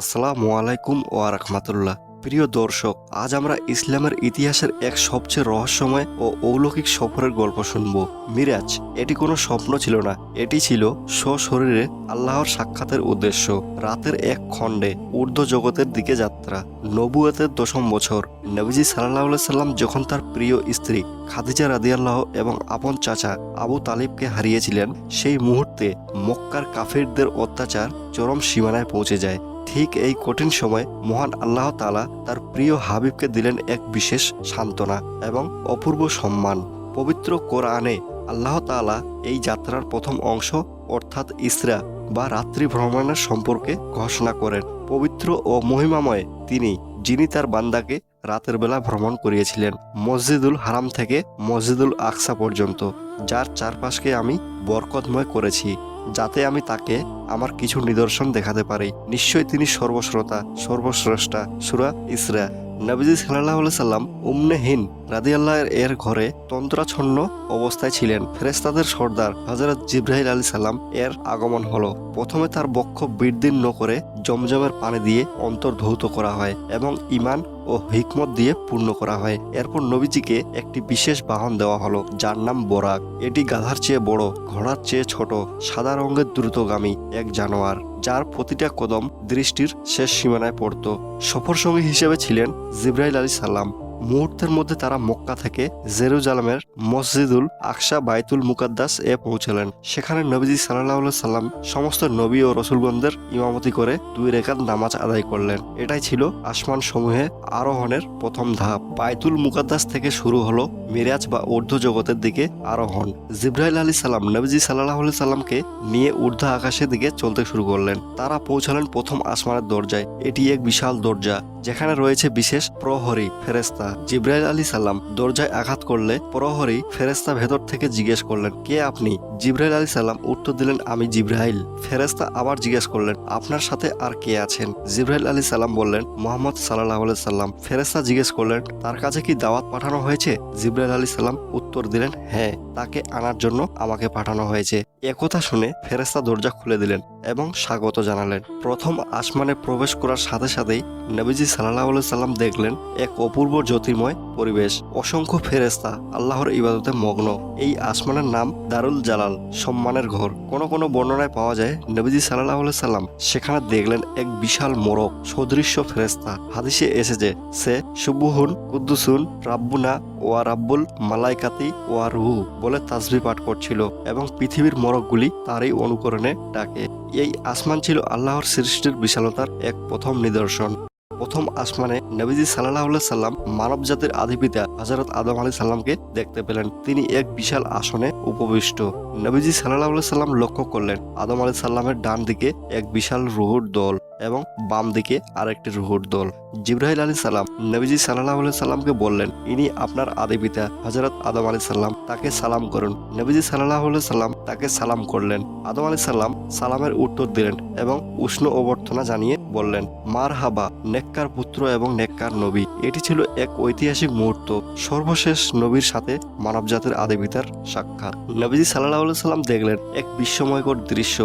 আসসালামু আলাইকুম ও রাহমাতুল্লাহ। প্রিয় দর্শক, আজ আমরা ইসলামের ইতিহাসের এক সবচেয়ে রহস্যময় ও অলৌকিক সফরের গল্প শুনব। মিরাজ, এটি কোনো স্বপ্ন ছিল না। এটি ছিল সশরীরে আল্লাহর সাক্ষাতের উদ্দেশ্য। রাতের এক খণ্ডে ঊর্ধ্ব জগতের দিকে যাত্রা। নবুয়তের দশম বছর। নবীজি সাল্লাহ সাল্লাম যখন তার প্রিয় স্ত্রী খাদিজা রাদিয়াল্লাহ এবং আপন চাচা আবু তালিবকে হারিয়েছিলেন, সেই মুহূর্তে মক্কার কাফিরদের অত্যাচার চরম সীমানায় পৌঁছে যায়। ঠিক এই কঠিন সময় মহান আল্লাহ তালা তার প্রিয় হাবিবকে দিলেন এক বিশেষ সান্ত্বনা এবং অপূর্ব সম্মান। পবিত্র কোরআনে আল্লাহ তালা এই যাত্রার প্রথম অংশ, অর্থাৎ ইসরা বা রাত্রি ভ্রমণের সম্পর্কে ঘোষণা করেন। পবিত্র ও মহিমাময় তিনি, যিনি তার বান্দাকে রাতের বেলা ভ্রমণ করিয়েছিলেন, মসজিদুল হারাম থেকে মসজিদুল আকসা পর্যন্ত, যার চারপাশকে আমি বরকতময় করেছি। যাতে আমি তাকে আমার কিছু নিদর্শন দেখাতে পারি। নিশ্চয়ই তিনি সর্বশ্রোতা সর্বশ্রেষ্ঠা সুরা ইসরা। নবীজি সাল্লাহ সাল্লাম উমনেহীন রাদিয়াল্লাহ এর ঘরে তন্ত্রাচ্ছন্ন অবস্থায় ছিলেন। ফেরেস্তাদের সর্দার হজরত জিব্রাহিল আলী সাল্লাম এর আগমন হলো। প্রথমে তার বক্ষ বীরদীর্ণ করে জমজমের পানি দিয়ে অন্তর্ধৌত করা হয় এবং ইমান ও হিকমত দিয়ে পূর্ণ করা হয়। এরপর নবীজিকে একটি বিশেষ বাহন দেওয়া হলো, যার নাম বরাক। এটি গাধার চেয়ে বড়, ঘোড়ার চেয়ে ছোট, সাদা রঙের দ্রুতগামী এক জানোয়ার, যার প্রতিটা কদম দৃষ্টির শেষ সীমানায় পড়ত। সফর সঙ্গী হিসেবে ছিলেন জিব্রাইল আলী সাল্লাম মুহূর্তের মধ্যে তারা মক্কা থেকে জেরুজালামের মসজিদুল আকসা বাইতুল মুকাদ্দাস এ পৌঁছলেন। সেখানে নবীজি সাল্লাহ সাল্লাম সমস্ত নবী ও রসুলগণদের ইমামতি করে দুই রেখাত নামাজ আদায় করলেন। এটাই ছিল আসমান সমূহে আরোহণের প্রথম ধাপ। বাইতুল মুকাদ্দাস থেকে শুরু হলো মিরাজ বা ঊর্ধ্ব জগতের দিকে আরোহণ। জিব্রাইল আলী সাল্লাম নবীজি সাল্লাহ সাল্লামকে নিয়ে ঊর্ধ্ব আকাশের দিকে চলতে শুরু করলেন। তারা পৌঁছালেন প্রথম আসমানের দরজায়। এটি এক বিশাল দরজা, যেখানে রয়েছে বিশেষ প্রহরী ফেরেস্তা জিব্রাইল আলী সাল্লাম দরজায় আঘাত করলে প্রহরী ফেরেস্তা ভেতর থেকে জিজ্ঞেস করলেন কে আপনি? জিব্রাইল আলী সাল্লাম উত্তর দিলেন, আমি জিব্রাইল। ফেরেস্তা আবার জিজ্ঞেস করলেন, আপনার সাথে আর কে আছেন? জিব্রাইল আলী সাল্লাম বললেন, মোহাম্মদ সাল্লাহ সাল্লাম ফেরেস্তা জিজ্ঞেস করলেন, তার কাছে কি দাওয়াত পাঠানো হয়েছে? জিব্রাইল আলী সাল্লাম উত্তর দিলেন হ্যাঁ তাকে আনার জন্য আমাকে পাঠানো হয়েছে। একথা শুনে ফেরেস্তা দরজা খুলে দিলেন এবং স্বাগত জানালেন। প্রথম আসমানে প্রবেশ করার সাথে সাথেই নবীজি সাল্লাহ সাল্লাম দেখলেন এক অপূর্ব জ্যোতির্ময় পরিবেশ। অসংখ্য ফেরেস্তা আল্লাহর ইবাদতে মগ্ন। এই আসমানের নাম দারুল জালাল। সম্মানের ঘর। কোন কোন বর্ণনায় পাওয়া যায়, নবীজি সাল্লাহ সাল্লাম সেখানে দেখলেন এক বিশাল মোরক সদৃশ্য ফেরেস্তা হাদিসে এসেছে সে সুবুহুন, কুদ্দুসুন, রাব্বুনা ওয়া রাব্বুল মালাইকাতি ওয়া রুহু বলে তাসবি পাঠ করছিল এবং পৃথিবীর মোরগগুলি তারই অনুকরণে ডাকে। এই আসমান ছিল আল্লাহর সৃষ্টির বিশালতার এক প্রথম নিদর্শন। প্রথম আসমানে নবীজি সাল্লাহ সাল্লাম মানব জাতির আধিপিতা হজরত আদম আলী সাল্লামকে দেখতে পেলেন। তিনি এক বিশাল আসনে উপবিষ্ট। নবীজি সাল্লাহ সাল্লাম লক্ষ্য করলেন আদম আলী সাল্লামের ডান দিকে এক বিশাল রুহুর দল। এবং বাম দিকে আরেকটি রুহুর দল। জিব্রাহিল আলী সাল্লাম নবীজি সাল্লাহ সাল্লামকে বললেন, ইনি আপনার আদি পিতা হজরত আদম আলী সাল্লাম তাকে সালাম করুন। নবীজি সাল্লাহ সাল্লাম তাকে সালাম করলেন। আদম আলী সাল্লাম সালামের উত্তর দিলেন এবং উষ্ণ অভ্যর্থনা জানিয়ে বললেন মার হাবা নেককার পুত্র এবং নেককার নবী, এটি ছিল এক ঐতিহাসিক মুহূর্ত। সর্বশেষ নবীর সাথে মানবজাতের মানবজাতির আদিপিতার সাক্ষাৎ। নবীজি সাল্লাহ সাল্লাম দেখলেন এক বিস্ময়কর দৃশ্য।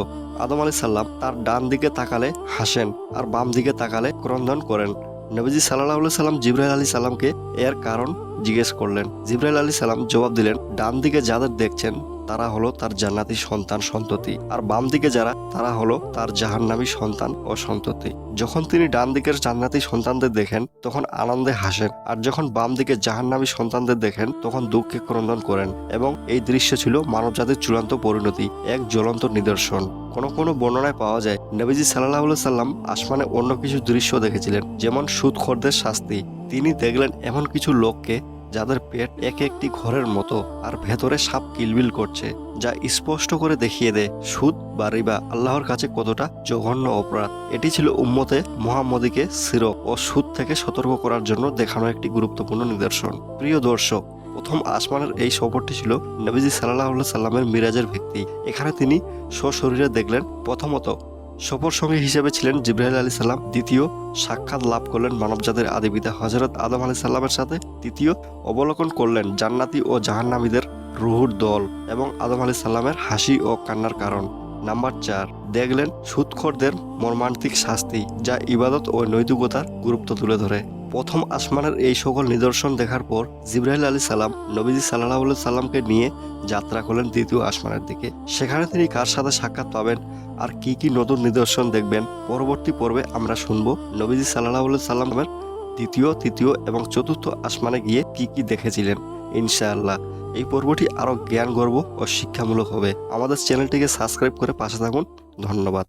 আদম আলী সাল্লাম তার ডান দিকে তাকালে হাসেন আর বাম দিকে তাকালে ক্রন্দন করেন। নবীজি সাল্লাহ সাল্লাম জিব্রাইল আলী সাল্লামকে এর কারণ জিজ্ঞেস করলেন। জিব্রাইল আলী সাল্লাম জবাব দিলেন, ডান দিকে যাদের দেখছেন তারা হলো তার জান্নাতি সন্তান সন্ততি। আর বাম দিকে যারা, তারা হলো তার জাহান্নামী সন্তান ও সন্ততি। যখন তিনি ডান দিকের জান্নাতি সন্তানদের দেখেন, তখন আনন্দে হাসেন। আর যখন বাম দিকে জাহান্নামী সন্তানদের দেখেন, তখন দুঃখে ক্রন্দন করেন এবং এই দৃশ্য ছিল মানবজাতির চূড়ান্ত পরিণতি, এক জ্বলন্ত নিদর্শন। কোনো কোনো বর্ণনায় পাওয়া যায়, নবীজি সাল্লাহ সাল্লাম আসমানে অন্য কিছু দৃশ্য দেখেছিলেন, যেমন সুদখোরদের শাস্তি। তিনি দেখলেন এমন কিছু লোককে যাদের পেট এক একটি ঘরের মতো আর ভেতরে সাপ কিলবিল করছে, যা স্পষ্ট করে দেখিয়ে দেয় সুদ বা রিবা আল্লাহর কাছে কতটা জঘন্য অপরাধ। এটি ছিল উম্মতে মোহাম্মদীকে সিরক ও সুদ থেকে সতর্ক করার জন্য দেখানো একটি গুরুত্বপূর্ণ নিদর্শন। প্রিয় দর্শক, প্রথম আসমানের এই সফরটি ছিল নবীজি সাল্লাহ সাল্লামের মিরাজের ভিত্তি। এখানে তিনি সশরীরে দেখলেন প্রথমত সফর সঙ্গী হিসেবে ছিলেন জিব্রাহিল আলী সাল্লাম দ্বিতীয় সাক্ষাৎ লাভ করলেন মানবজাতির আদিবিদা হজরত আদম আলী সাল্লামের সাথে, তৃতীয় অবলোকন করলেন জান্নাতি ও জাহান্নামীদের রুহুর দল এবং আদম আলী সাল্লামের হাসি ও কান্নার কারণ। নাম্বার চার, দেখলেন সুৎখরদের মর্মান্তিক শাস্তি যা ইবাদত ও নৈতিকতার গুরুত্ব তুলে ধরে। প্রথম আসমানের এই সকল নিদর্শন দেখার পর জিব্রাইল আলী সালাম নবীজি সাল্লাহ সাল্লামকে নিয়ে যাত্রা করলেন দ্বিতীয় আসমানের দিকে। সেখানে তিনি কার সাথে সাক্ষাৎ পাবেন আর কি কি নতুন নিদর্শন দেখবেন, পরবর্তী পর্বে আমরা শুনব নবীজি সাল্লাহ সাল্লামের দ্বিতীয়, তৃতীয় এবং চতুর্থ আসমানে গিয়ে কি কি দেখেছিলেন, ইনশাআল্লাহ। এই পর্বটি আরও জ্ঞান গর্ব ও শিক্ষামূলক হবে। আমাদের চ্যানেলটিকে সাবস্ক্রাইব করে পাশে থাকুন। ধন্যবাদ।